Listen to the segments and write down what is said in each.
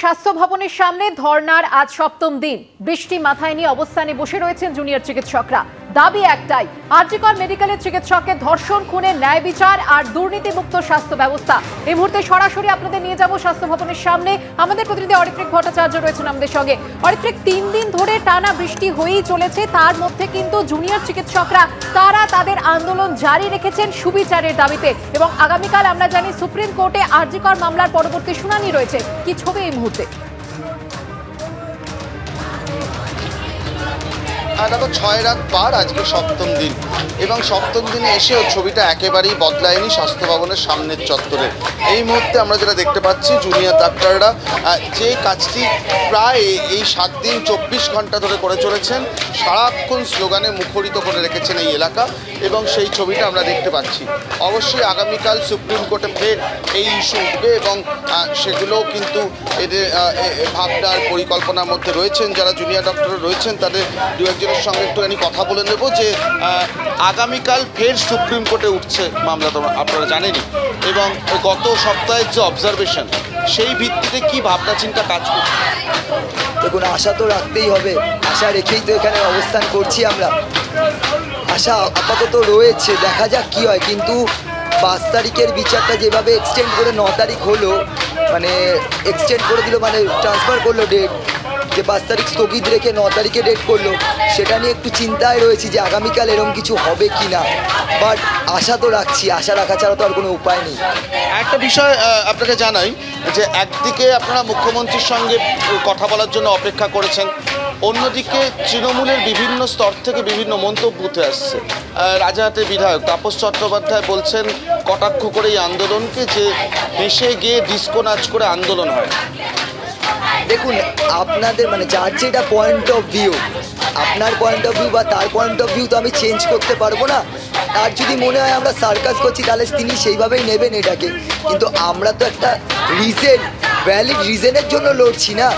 স্বাস্থ্য ভবনের সামনে ধর্নার আজ সপ্তম দিন। বৃষ্টি মাথায় নিয়ে অবস্থানে বসে রয়েছেন জুনিয়র চিকিৎসকরা। দাবি একটাই আরজিকর মেডিকেলের চিকিৎসকের ধর্ষণ, খুনের ন্যায় বিচার আর দুর্নীতিমুক্ত স্বাস্থ্য ব্যবস্থা। এই মুহূর্তে সরাসরি আপনাদের নিয়ে যাব স্বাস্থ্য ভবনের সামনে। আমাদের প্রতিনিধি অরিত্রিক ভট্টাচার্য রয়েছেন আমাদের সঙ্গে। অরিত্রিক, তিন দিন ধরে টানা বৃষ্টি হয়েই চলেছে। তার মধ্যে কিন্তু জুনিয়র চিকিৎসকরা, তারা তাদের আন্দোলন জারি রেখেছেন সুবিচারের দাবিতে। এবং আগামীকাল আমরা জানি সুপ্রিম কোর্টে আরজিকর মামলার পরবর্তী শুনানি রয়েছে। কি ছবি এই মুহূর্তে? দেখো ছয় রাত পার আজকে সপ্তম দিন। এবং সপ্তম দিনে এসেও ছবিটা একেবারেই বদলায়নি স্বাস্থ্য ভবনের সামনের চত্বরে। এই মুহূর্তে আমরা যেটা দেখতে পাচ্ছি জুনিয়র ডাক্তাররা যে কাজটি প্রায় এই সাত দিন চব্বিশ ঘণ্টা ধরে করে চলেছেন সারাক্ষণ স্লোগানে মুখরিত করে রেখেছেন এই এলাকা এবং সেই ছবিটা আমরা দেখতে পাচ্ছি। অবশ্যই আগামীকাল সুপ্রিম কোর্টে ফের এই ইস্যু উঠবে এবং আহ, সেগুলোও কিন্তু এদের ভাবনার পরিকল্পনার মধ্যে রয়েছেন। যারা জুনিয়র ডক্টর রয়েছেন তাদের দু একজনের সঙ্গে একটুখানি কথা বলে নেব যে আগামীকাল ফের সুপ্রিম কোর্টে উঠছে মামলা তোমরা, আপনারা জানেনই। এবং গত সপ্তাহের যে অবজারভেশন সেই ভিত্তিতে কি ভাবনা চিন্তা কাজ করছে? দেখুন, আশা তো রাখতেই হবে। আশা রেখেই তো এখানে অবস্থান করছি আমরা। আশা আপাতত রয়েছে, দেখা যাক কি হয়। কিন্তু পাঁচ তারিখের বিচারটা যেভাবে এক্সটেন্ড করে ন তারিখ হলো মানে এক্সটেন্ড করে দিল মানে ট্রান্সফার করল ডেট যে পাঁচ তারিখ স্থগিত রেখে ন তারিখে ডেট করল, সেটা নিয়ে একটু চিন্তায় রয়েছি যে আগামীকাল এরকম কিছু হবে কি না বাট আশা তো রাখছি, আশা রাখা ছাড়া তো আর কোনো উপায় নেই। একটা বিষয় আপনাকে জানাই যে একদিকে আপনারা মুখ্যমন্ত্রীর সঙ্গে কথা বলার জন্য অপেক্ষা করেছেন, অন্যদিকে তৃণমূলের বিভিন্ন স্তর থেকে বিভিন্ন মন্তব্য উঠে আসছে। রাজাহাটের বিধায়ক তাপস চট্টোপাধ্যায় বলছেন, কটাক্ষ করে এই আন্দোলনকে যে হেসে গিয়ে ডিস্কো নাচ করে আন্দোলন হয়। দেখুন, আপনাদের মানে যার যেটা পয়েন্ট অফ ভিউ আপনার পয়েন্ট অফ ভিউ বা তার পয়েন্ট অফ ভিউ তো আমি চেঞ্জ করতে পারব না। তার যদি মনে হয় আমরা সার্কাস করছি, তাহলে তিনি সেইভাবেই নেবেন এটাকে। কিন্তু আমরা তো একটা রিজন ভ্যালিড রিজনের জন্য লড়ছি না।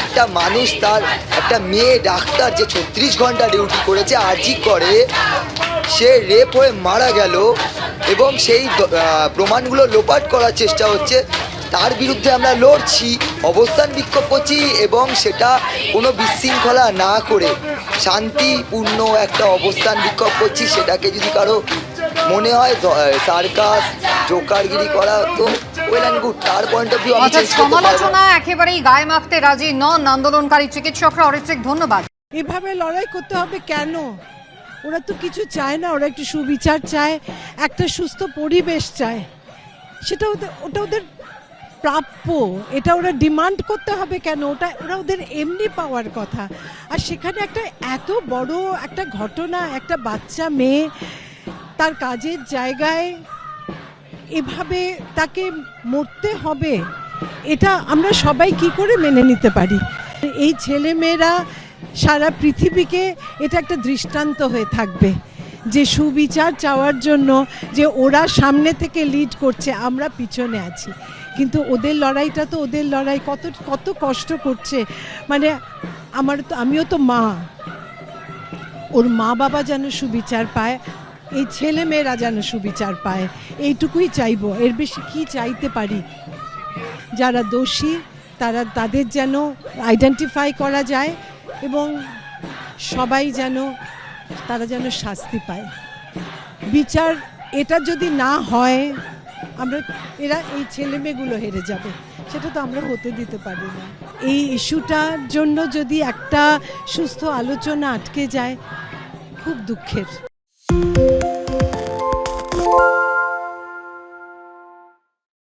একটা মানুষ তার, একটা মেয়ে ডাক্তার যে ছত্রিশ ঘণ্টা ডিউটি করেছে আর্জি করে, সে রেপ হয়ে মারা গেল এবং সেই প্রমাণগুলো লোপাট করার চেষ্টা হচ্ছে। তার বিরুদ্ধে আমরা লড়ছি অবস্থান বিক্ষোভ করছি এবং সেটা কোনো বিশৃঙ্খলা না করে শান্তিপূর্ণ একটা অবস্থান বিক্ষোভ করছি সেটাকে যদি কারও মনে হয় সার্কাস জোকারগিরি করা তো ওয়েল অ্যান্ড গুড তার পয়েন্ট অফ ভিউ আমি। সমালোচনা একেবারেই গায়ে মাখতে রাজি নন আন্দোলনকারী চিকিৎসকরা। অরিত্রিক ধন্যবাদ। এভাবে লড়াই করতে হবে কেন? ওরা তো কিছু চায় না ওরা একটু সুবিচার চায় একটা সুস্থ পরিবেশ চায়। সেটা ওদের ওটা ওদের প্রাপ্য। এটা ওরা ডিমান্ড করতে হবে কেন? ওটা, ওরা ওদের এমনি পাওয়ার কথা। আর সেখানে একটা এত বড় একটা ঘটনা, একটা বাচ্চা মেয়ে তার কাজের জায়গায় এভাবে তাকে মরতে হবে, এটা আমরা সবাই কি করে মেনে নিতে পারি? এই ছেলে মেয়েরা সারা পৃথিবীকে এটা একটা দৃষ্টান্ত হয়ে থাকবে, যে সুবিচার চাওয়ার জন্য যে ওরা সামনে থেকে লিড করছে, আমরা পিছনে আছি। কিন্তু ওদের লড়াইটা তো ওদের লড়াই, কত কত কষ্ট করছে। মানে আমার তো, আমিও তো মা। ওর মা বাবা যেন সুবিচার পায়, এই ছেলে মেয়েরা যেন সুবিচার পায়, এইটুকুই চাইব। এর বেশি কি চাইতে পারি? যারা দোষী, তারা, তাদের যেন আইডেন্টিফাই করা যায় এবং সবাই যেন, তারা যেন শাস্তি পায়। বিচার এটা যদি না হয় আমরা, এরা এই ছেলে মেয়েগুলো হেরে যাবে। সেটা তো আমরা হতে দিতে পারি না। এই ইস্যুটার জন্য যদি একটা সুস্থ আলোচনা আটকে যায়, খুব দুঃখের।